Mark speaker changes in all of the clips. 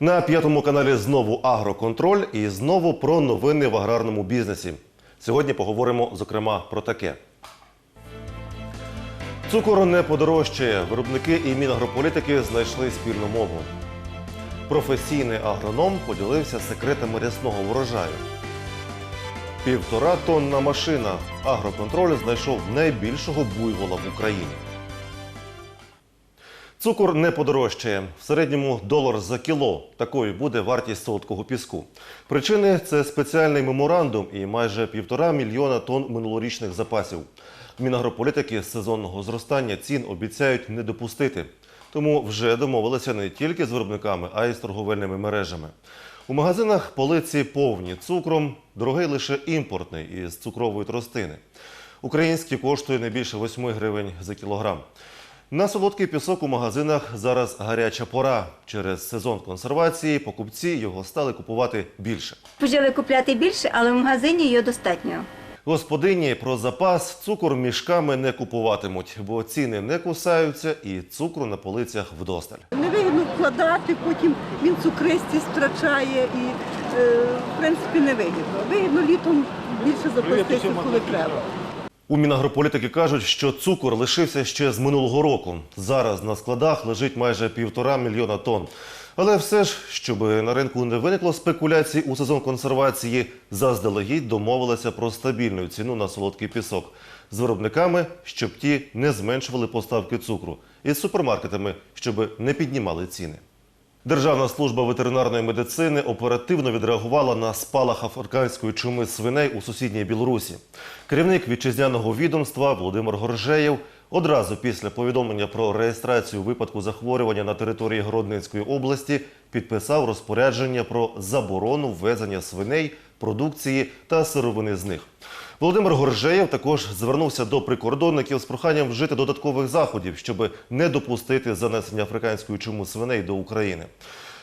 Speaker 1: На п'ятому каналі знову агроконтроль і знову про новини в аграрному бізнесі. Сьогодні поговоримо зокрема про таке. Цукор не подорожчає. Виробники і мінагрополітики знайшли спільну мову. Професійний агроном поділився секретами рясного врожаю. Півтора тонна машина. Агроконтроль знайшов найбільшого буйвола в Україні. Цукор не подорожчає. В середньому долар за кіло. Такою буде вартість солодкого піску. Причини це спеціальний меморандум і майже півтора мільйона тонн минулорічних запасів. Мінагрополітики з сезонного зростання цін обіцяють не допустити. Тому вже домовилися не тільки з виробниками, а й з торговельними мережами. У магазинах полиці повні цукром, дорогий лише імпортний із цукрової тростини. Український коштує не більше 8 гривень за кілограм. На солодкий пісок у магазинах зараз гаряча пора. Через сезон консервації покупці його стали купувати більше.
Speaker 2: Почали купляти більше, але в магазині його достатньо.
Speaker 1: Господині про запас цукор мішками не купуватимуть, бо ціни не кусаються і цукру на полицях вдосталь.
Speaker 3: Невигідно вкладати, потім він цукристість втрачає і, е, в принципі, невигідно. Вигідно літом більше запастися, коли треба.
Speaker 1: У Мінагрополітики кажуть, що цукор лишився ще з минулого року. Зараз на складах лежить майже півтора мільйона тонн. Але все ж, щоб на ринку не виникло спекуляцій у сезон консервації, заздалегідь домовилися про стабільну ціну на солодкий пісок з виробниками, щоб ті не зменшували поставки цукру, і з супермаркетами, щоб не піднімали ціни. Державна служба ветеринарної медицини оперативно відреагувала на спалах африканської чуми свиней у сусідній Білорусі. Керівник вітчизняного відомства Володимир Горжеєв одразу після повідомлення про реєстрацію випадку захворювання на території Гродненської області підписав розпорядження про заборону ввезення свиней, продукції та сировини з них. Володимир Горжеєв також звернувся до прикордонників з проханням вжити додаткових заходів, щоб не допустити занесення африканської чуму свиней до України.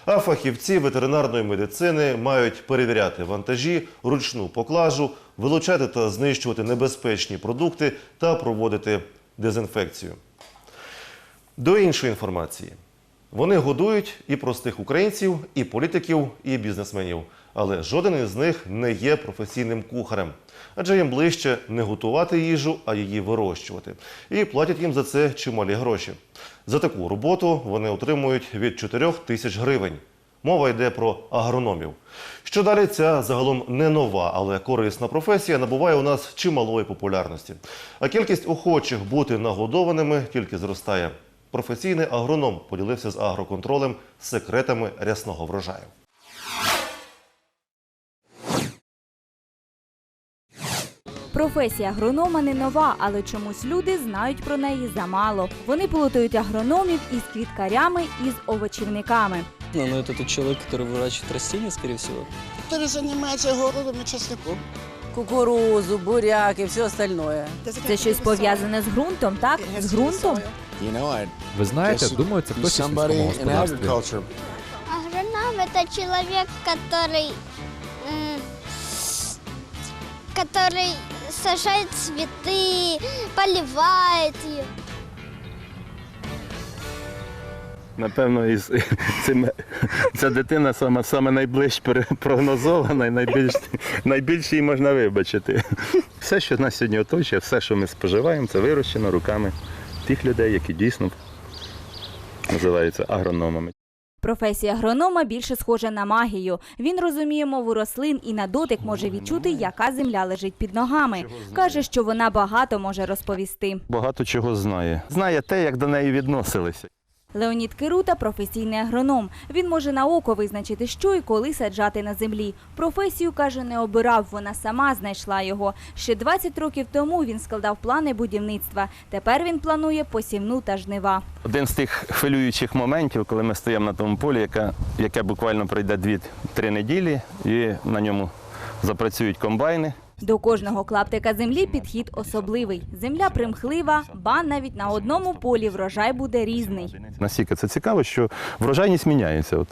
Speaker 1: А фахівці ветеринарної медицини мають перевіряти вантажі, ручну поклажу, вилучати та знищувати небезпечні продукти та проводити дезінфекцію. До іншої інформації. Вони годують і простих українців, і політиків, і бізнесменів. Але жоден із них не є професійним кухарем. Адже їм ближче не готувати їжу, а її вирощувати. І платять їм за це чималі гроші. За таку роботу вони отримують від 4 тисяч гривень. Мова йде про агрономів. Що далі ця загалом не нова, але корисна професія набуває у нас чималої популярності. А кількість охочих бути нагодованими тільки зростає. Професійний агроном поділився з агроконтролем секретами рясного врожаю.
Speaker 4: Професія агронома не нова, але чомусь люди знають про неї замало. Вони плутають агрономів із квіткарями і з овочівниками.
Speaker 5: Ну, ну, это тот человек, который выращивает растения, скорее всего.
Speaker 6: который занимается городом и чесноком.
Speaker 7: кукурузу, буряк і все остальное.
Speaker 4: Це щось пов'язане з ґрунтом, так? З ґрунтом?
Speaker 6: You know, I
Speaker 8: Ви знаєте,
Speaker 6: guess
Speaker 8: думаю, це
Speaker 6: he's
Speaker 8: хтось із
Speaker 6: somebody
Speaker 8: сільському
Speaker 6: in
Speaker 8: господарстві.
Speaker 6: agriculture.
Speaker 9: Агроном это человек, который, м, который сажает цветы, поливает их.
Speaker 10: Напевно, із цим ця дитина саме, саме найближче прогнозована і найбільш, найбільше її можна вибачити. Все, що нас сьогодні оточує, все, що ми споживаємо, це вирощено руками тих людей, які дійсно називаються агрономами.
Speaker 4: Професія агронома більше схожа на магію. Він розуміє мову рослин і на дотик може відчути, яка земля лежить під ногами. Каже, що вона багато може розповісти.
Speaker 10: Багато чого знає. Знає те, як до неї відносилися.
Speaker 4: Леонід Кирута професійний агроном. Він може на око визначити, що і коли саджати на землі. Професію каже, не обирав. Вона сама знайшла його. Ще 20 років тому він складав плани будівництва. Тепер він планує посівну та жнива.
Speaker 10: Один з тих хвилюючих моментів, коли ми стоїмо на тому полі, яке, яке буквально пройде 2-3 неділі, і на ньому запрацюють комбайни.
Speaker 4: До кожного клаптика землі підхід особливий. Земля примхлива, ба навіть на одному полі врожай буде різний.
Speaker 10: Настільки це цікаво, що врожайність міняється. От.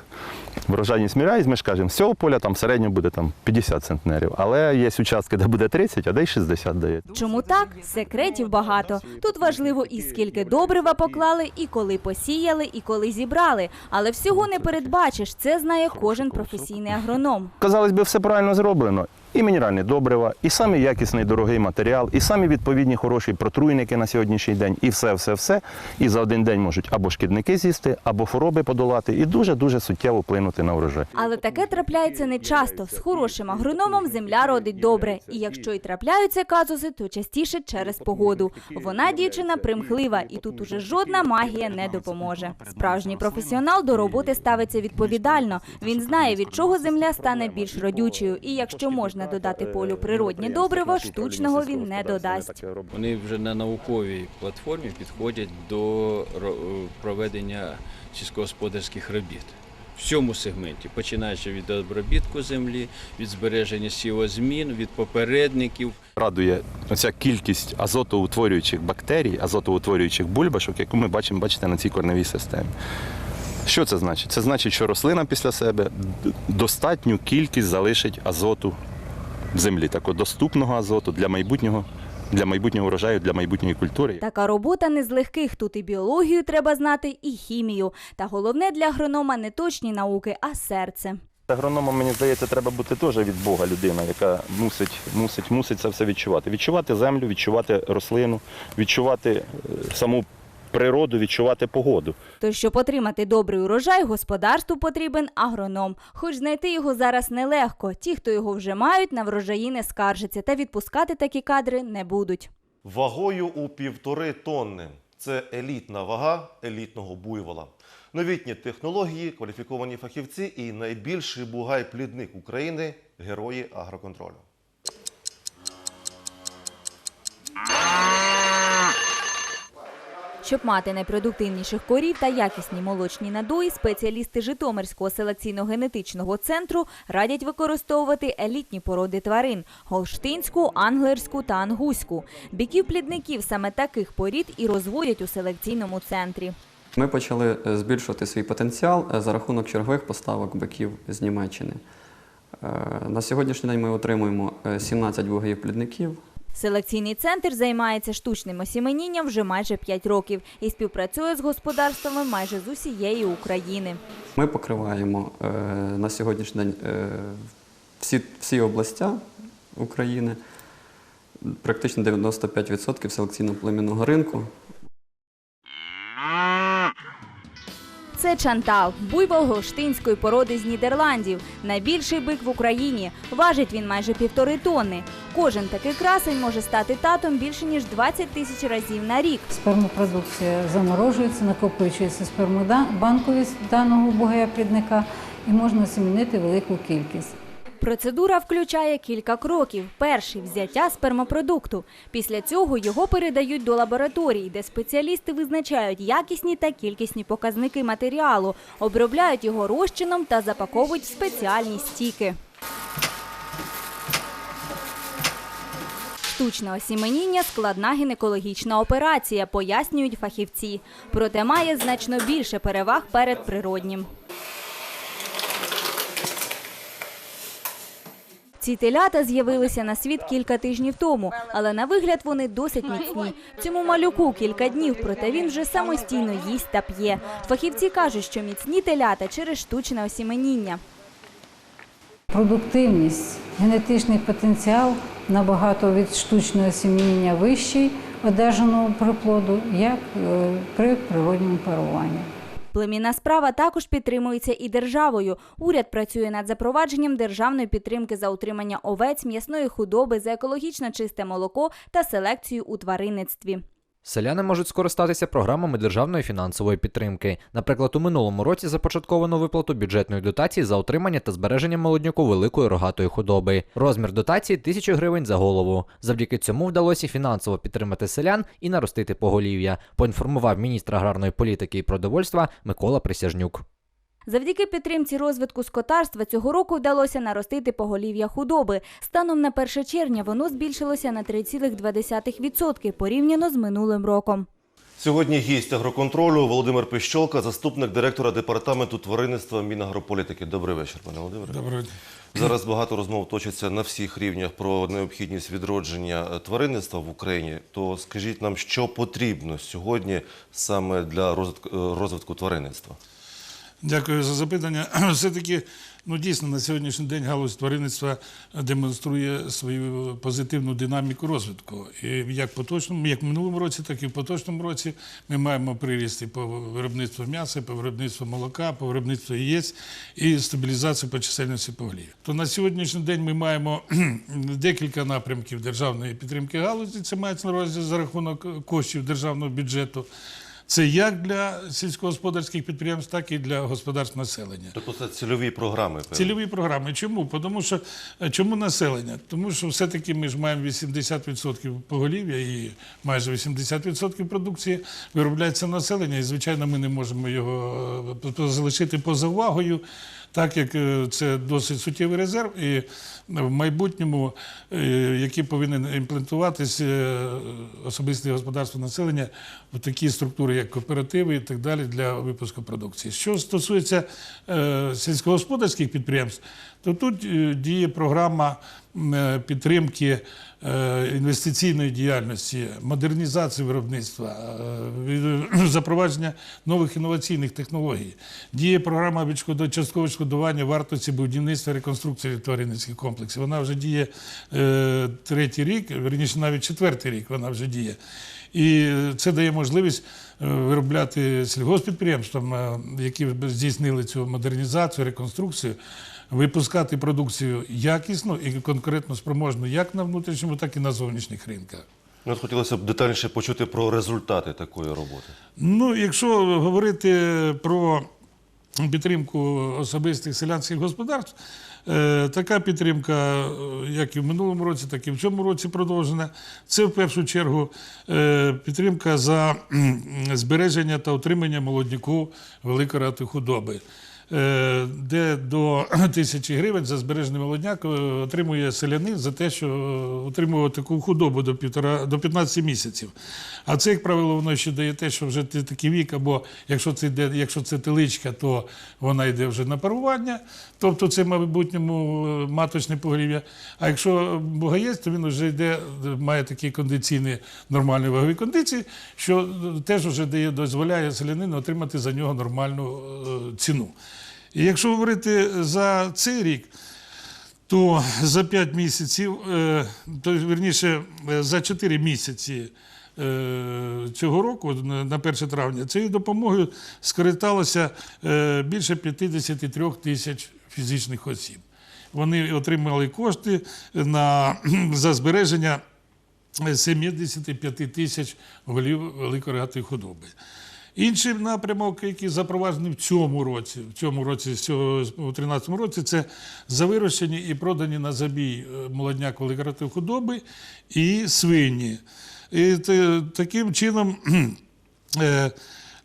Speaker 10: Врожайність міняється, ми ж кажемо, з цього поля там в середньому буде там 50 центнерів. Але є участки, де буде 30, а де й 60 дає.
Speaker 4: Чому так? Секретів багато. Тут важливо і скільки добрива поклали, і коли посіяли, і коли зібрали. Але всього не передбачиш. Це знає кожен професійний агроном.
Speaker 10: Казалось би, все правильно зроблено. І мінеральні добрива, і самий якісний дорогий матеріал, і самі відповідні хороші протруйники на сьогоднішній день, і все, все, все. І за один день можуть або шкідники з'їсти, або хвороби подолати, і дуже дуже суттєво вплинути на врожай.
Speaker 4: Але таке трапляється не часто. З хорошим агрономом земля родить добре. І якщо й трапляються казуси, то частіше через погоду. Вона дівчина примхлива, і тут уже жодна магія не допоможе. Справжній професіонал до роботи ставиться відповідально. Він знає, від чого земля стане більш родючою, і якщо можна додати полю природні добриво, штучного він не додасть.
Speaker 8: Вони вже на науковій платформі підходять до проведення сільськогосподарських робіт. В цьому сегменті, починаючи від обробітку землі, від збереження сівозмін, від попередників.
Speaker 10: Радує оця кількість азотоутворюючих бактерій, азотоутворюючих бульбашок, яку ми бачимо, бачите, на цій корневій системі. Що це значить? Це значить, що рослина після себе достатню кількість залишить азоту в землі, такого доступного азоту для майбутнього, для майбутнього врожаю, для майбутньої культури.
Speaker 4: Така робота не з легких. Тут і біологію треба знати, і хімію. Та головне для агронома не точні науки, а серце.
Speaker 10: Агрономом, мені здається, треба бути теж від Бога людина, яка мусить, мусить, мусить це все відчувати. Відчувати землю, відчувати рослину, відчувати е, саму природу, відчувати погоду.
Speaker 4: То щоб отримати добрий урожай, господарству потрібен агроном. Хоч знайти його зараз нелегко. Ті, хто його вже мають, на врожаї не скаржаться та відпускати такі кадри не будуть.
Speaker 1: Вагою у півтори тонни. Це елітна вага елітного буйвола. Новітні технології, кваліфіковані фахівці і найбільший бугай-плідник України герої агроконтролю.
Speaker 4: Щоб мати найпродуктивніших корів та якісні молочні надої, спеціалісти Житомирського селекційно-генетичного центру радять використовувати елітні породи тварин – голштинську, англерську та ангуську. Біків плідників саме таких порід і розводять у селекційному центрі.
Speaker 11: Ми почали е, збільшувати свій потенціал е, за рахунок чергових поставок биків з Німеччини. Е, На сьогоднішній день ми отримуємо е, 17 вугоїв плідників.
Speaker 4: Селекційний центр займається штучним осіменінням вже майже 5 років і співпрацює з господарствами майже з усієї України.
Speaker 11: Ми покриваємо е, на сьогоднішній день е, всі, всі областя України, практично 95% селекційно-племінного ринку.
Speaker 4: Це Чантал, буйвол голштинської породи з Нідерландів. Найбільший бик в Україні. Важить він майже півтори тонни. Кожен такий красень може стати татом більше ніж 20 тисяч разів на рік.
Speaker 12: Спермопродукція заморожується, накопичується спермобанкові даного бугаєплідника і можна осімінити велику кількість.
Speaker 4: Процедура включає кілька кроків. Перший взяття спермопродукту. Після цього його передають до лабораторій, де спеціалісти визначають якісні та кількісні показники матеріалу, обробляють його розчином та запаковують в спеціальні стіки. Штучне осіменіння – складна гінекологічна операція, пояснюють фахівці. Проте має значно більше переваг перед природнім. Ці телята з'явилися на світ кілька тижнів тому, але на вигляд вони досить міцні. Цьому малюку кілька днів, проте він вже самостійно їсть та п'є. Фахівці кажуть, що міцні телята через штучне осіменіння.
Speaker 12: Продуктивність, генетичний потенціал набагато від штучного осіміння вищий одержаного приплоду, як е, при природньому паруванні.
Speaker 4: Племінна справа також підтримується і державою. Уряд працює над запровадженням державної підтримки за утримання овець, м'ясної худоби, за екологічно чисте молоко та селекцію у тваринництві.
Speaker 13: Селяни можуть скористатися програмами державної фінансової підтримки. Наприклад, у минулому році започатковано виплату бюджетної дотації за отримання та збереження молодняку великої рогатої худоби. Розмір дотації 1000 гривень за голову. Завдяки цьому вдалося фінансово підтримати селян і наростити поголів'я. Поінформував міністр аграрної політики і продовольства Микола Присяжнюк.
Speaker 4: Завдяки підтримці розвитку скотарства цього року вдалося наростити поголів'я худоби. Станом на 1 червня воно збільшилося на 3,2% порівняно з минулим роком.
Speaker 1: Сьогодні гість агроконтролю Володимир Пищолка, заступник директора департаменту тваринництва Мінагрополітики. Добрий вечір, пане Володимире.
Speaker 14: Доброго дня.
Speaker 1: Зараз багато розмов точиться на всіх рівнях про необхідність відродження тваринництва в Україні. То скажіть нам, що потрібно сьогодні саме для розвитку, е, розвитку тваринництва?
Speaker 14: Дякую за запитання. Все-таки, ну дійсно, на сьогоднішній день галузь тваринництва демонструє свою позитивну динаміку розвитку. І як поточному, як в минулому році, так і в поточному році ми маємо приріст і по виробництву м'яса, по виробництву молока, по виробництву яєць і стабілізацію по чисельності поголів. То на сьогоднішній день ми маємо декілька напрямків державної підтримки галузі. Це мається на увазі за рахунок коштів державного бюджету. Це як для сільськогосподарських підприємств, так і для господарств населення.
Speaker 1: Тобто це цільові програми. певно?
Speaker 14: Цільові програми. Чому? Тому що е, чому населення? Тому що все-таки ми ж маємо 80% поголів'я і майже 80% продукції виробляється населення, і звичайно, ми не можемо його е, залишити поза увагою. Так як е, це досить суттєвий резерв, і в майбутньому, які який повинен особисті господарства населення в такі структури, як кооперативи і так далі, для випуску продукції. Що стосується е, сільськогосподарських підприємств, то тут е, діє програма е, підтримки е, інвестиційної діяльності, модернізації виробництва, е, запровадження нових інноваційних технологій. Діє програма часткового відшкодування вартості будівництва реконструкції тваринницьких комплексів. Вона вже діє е, третій рік, верніше навіть четвертий рік вона вже діє. І це дає можливість е, виробляти сільгоспідприємствам, е, які здійснили цю модернізацію, реконструкцію, випускати продукцію якісну і конкурентно спроможну як на внутрішньому, так і на зовнішніх ринках.
Speaker 1: Ну, от хотілося б детальніше почути про результати такої роботи.
Speaker 14: Ну, якщо говорити про підтримку особистих селянських господарств, е, така підтримка, е, як і в минулому році, так і в цьому році продовжена. Це в першу чергу е, підтримка за збереження та утримання молодняку великої худоби. Е, Де до тисячі гривень за збережений молодняк е, отримує селянин за те, що е, утримує таку худобу до півтора до 15 місяців. А це, як правило, воно ще дає те, що вже ти такий вік, або якщо це йде, якщо це теличка, то вона йде вже на парування, тобто це майбутньому маточне поголів'я. А якщо богаєць, то він вже йде, має такі кондиційні нормальні вагові кондиції, що теж вже дає, дозволяє селянину отримати за нього нормальну ціну. І якщо говорити за цей рік, то за 5 місяців, е, то вірніше, е, за 4 місяці е, цього року, на на 1 травня, цією допомогою скористалося більше 53 тисяч фізичних осіб. Вони отримали кошти на, за збереження 75 тисяч голів великорогатої худоби. Інший напрямок, який запроваджений в цьому році, в цьому році, у 2013 році, це завирощені і продані на забій е, молодняк великорогатої худоби і свині. І таким чином е,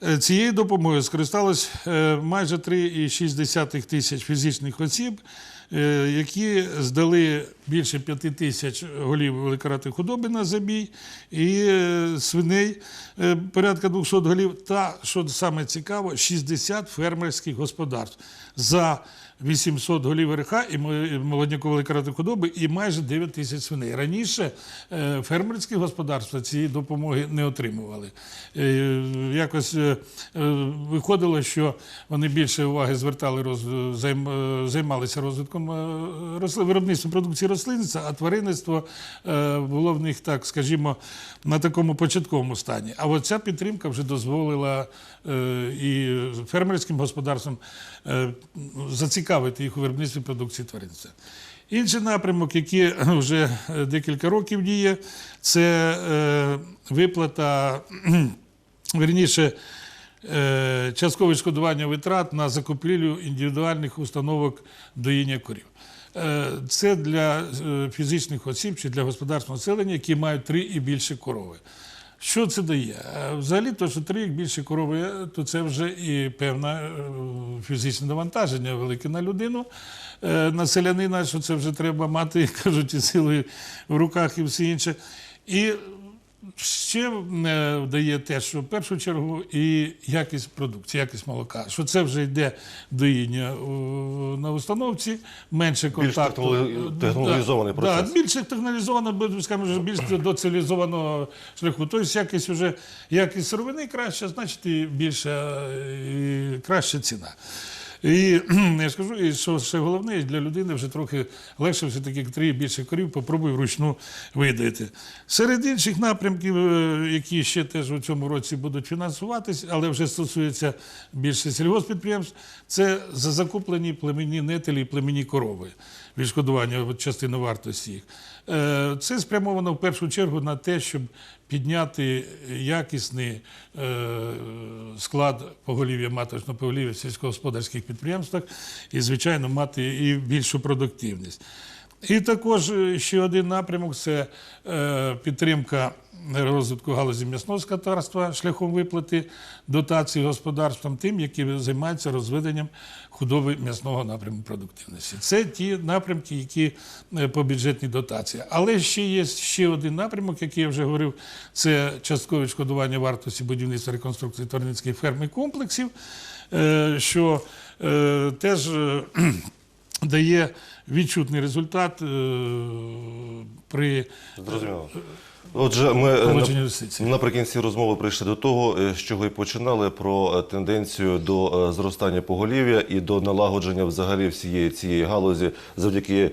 Speaker 14: е, цією допомогою скористалось майже 3,6 тисяч фізичних осіб, які здали більше 5 тисяч голів великоратої худоби на забій і е, свиней е, порядка 200 голів, та, що саме цікаво, 60 фермерських господарств за 800 голів РХ і мо- молодняку великоратої худоби і майже 9 тисяч свиней. Раніше е, фермерські господарства цієї допомоги не отримували. Е, Якось е, е, виходило, що вони більше уваги звертали е, займалися розвитком е, росли, виробництвом продукції рослинництва, а тваринництво е, було в них, так скажімо, на такому початковому стані. А от ця підтримка вже дозволила е, і фермерським господарствам е, зацікавити їх у виробництві продукції тваринництва. Інший напрямок, який вже е, декілька років діє, це е, виплата, верніше, е, часткове відшкодування витрат на закупівлю індивідуальних установок доїння корів. Е, Це для е, фізичних осіб чи для господарського населення, які мають три і більше корови. Що це дає? Е, Взагалі, то, що трійок більше корови, то це вже і певне е, фізичне навантаження велике на людину, е, на селянина, що це вже треба мати, як кажуть, і сили в руках і все інше. І ще е, дає те, що в першу чергу і якість продукції, якість молока. Що це вже йде доїння о, на установці, менше контакту.
Speaker 1: технологі- технологізований
Speaker 14: Да,
Speaker 1: процес.
Speaker 14: Да, більше технологізовано, скажімо, вже більш до цивілізованого шляху. Тобто якість вже якість сировини краща, значить і більша і краща ціна. І я скажу, і що ще головне, для людини вже трохи легше все-таки три більше корів, попробуй вручну видати. Серед інших напрямків, е, які ще теж у цьому році будуть фінансуватись, але вже стосується більше сільгоспідприємств, це закуплені племені нетелі і племені корови, відшкодування частини вартості їх. Е, Це спрямовано в першу чергу на те, щоб підняти якісний е, склад поголів'я маточного поголів'я в сільськогосподарських підприємствах і, звичайно, мати і більшу продуктивність. І також е, ще один напрямок це е, підтримка розвитку галузі м'ясного скотарства шляхом виплати дотацій господарствам, тим, які займаються розведенням худоби м'ясного напряму продуктивності. Це ті напрямки, які е, по бюджетній дотації. Але ще є ще один напрямок, який я вже говорив, це часткове відшкодування вартості будівництва реконструкції тваринницьких ферм і комплексів, що теж дає відчутний результат е, при
Speaker 1: Зрозуміло. Отже, ми е, наприкінці розмови прийшли до того, е, з чого і починали про е, тенденцію до е, зростання поголів'я і до налагодження взагалі всієї цієї галузі завдяки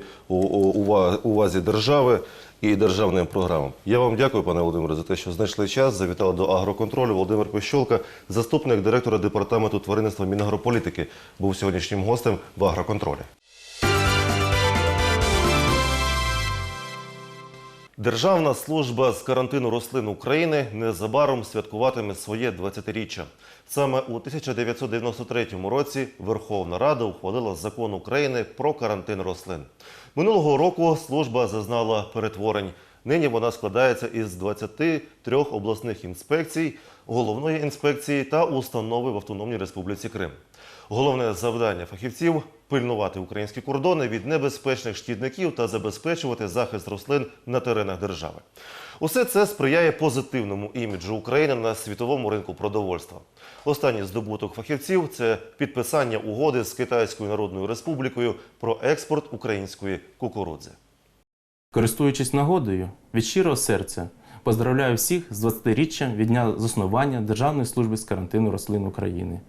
Speaker 1: увазі держави і державним програмам. Я вам дякую, пане Володимире, за те, що знайшли час. Завітали до агроконтролю. Володимир Пещолка, заступник директора департаменту тваринництва Мінагрополітики, був сьогоднішнім гостем в агроконтролі. Державна служба з карантину рослин України незабаром святкуватиме своє 20-річчя. Саме у 1993 році Верховна Рада ухвалила закон України про карантин рослин. Минулого року служба зазнала перетворень. Нині вона складається із 23 обласних інспекцій, головної інспекції та установи в Автономній Республіці Крим. Головне завдання фахівців пильнувати українські кордони від небезпечних шкідників та забезпечувати захист рослин на теренах держави. Усе це сприяє позитивному іміджу України на світовому ринку продовольства. Останній здобуток фахівців це підписання угоди з Китайською Народною Республікою про експорт української кукурудзи.
Speaker 15: Користуючись нагодою, від щирого серця поздравляю всіх з 20-річчям від дня заснування Державної служби з карантину рослин України.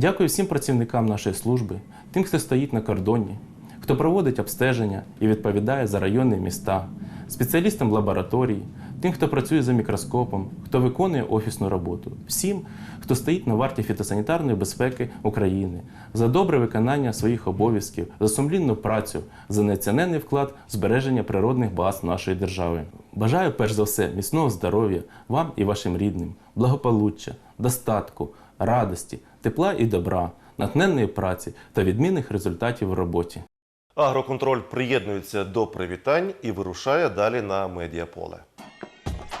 Speaker 15: Дякую всім працівникам нашої служби, тим, хто стоїть на кордоні, хто проводить обстеження і відповідає за райони і міста, спеціалістам лабораторії, тим, хто працює за мікроскопом, хто виконує офісну роботу, всім, хто стоїть на варті фітосанітарної безпеки України, за добре виконання своїх обов'язків, за сумлінну працю, за неоціненний вклад в збереження природних баз нашої держави. Бажаю перш за все міцного здоров'я вам і вашим рідним, благополуччя, достатку, радості, тепла і добра, натхненної праці та відмінних результатів у роботі.
Speaker 1: Агроконтроль приєднується до привітань і вирушає далі на медіаполе.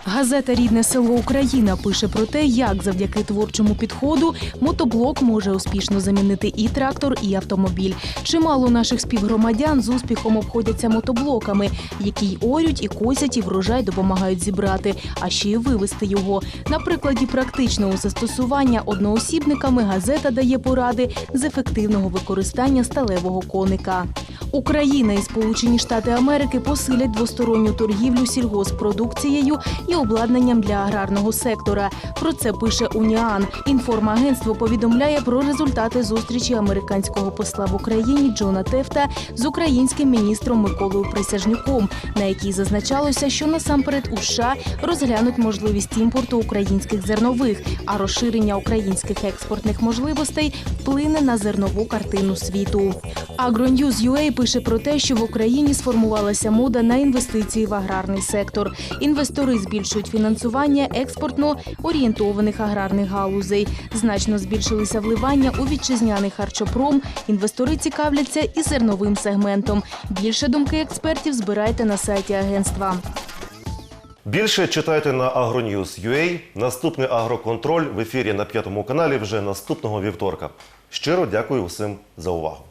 Speaker 16: Газета Рідне село Україна пише про те, як завдяки творчому підходу мотоблок може успішно замінити і трактор, і автомобіль. Чимало наших співгромадян з успіхом обходяться мотоблоками, які й орють, і косять, і врожай допомагають зібрати, а ще й вивезти його. На прикладі практичного застосування одноосібниками газета дає поради з ефективного використання сталевого коника. Україна і Сполучені Штати Америки посилять двосторонню торгівлю сільгоспродукцією і обладнанням для аграрного сектора. Про це пише Уніан. Інформагентство повідомляє про результати зустрічі американського посла в Україні Джона Тефта з українським міністром Миколою Присяжнюком, на якій зазначалося, що насамперед у США розглянуть можливість імпорту українських зернових, а розширення українських експортних можливостей вплине на зернову картину світу. Агроньюз.UA пише про те, що в Україні сформувалася мода на інвестиції в аграрний сектор. Інвестори збільшують фінансування експортно орієнтованих аграрних галузей. Значно збільшилися вливання у вітчизняний харчопром. Інвестори цікавляться і зерновим сегментом. Більше думки експертів збирайте на сайті агентства.
Speaker 1: Більше читайте на agronews.ua. Наступний агроконтроль в ефірі на п'ятому каналі вже наступного вівторка. Щиро дякую усім за увагу.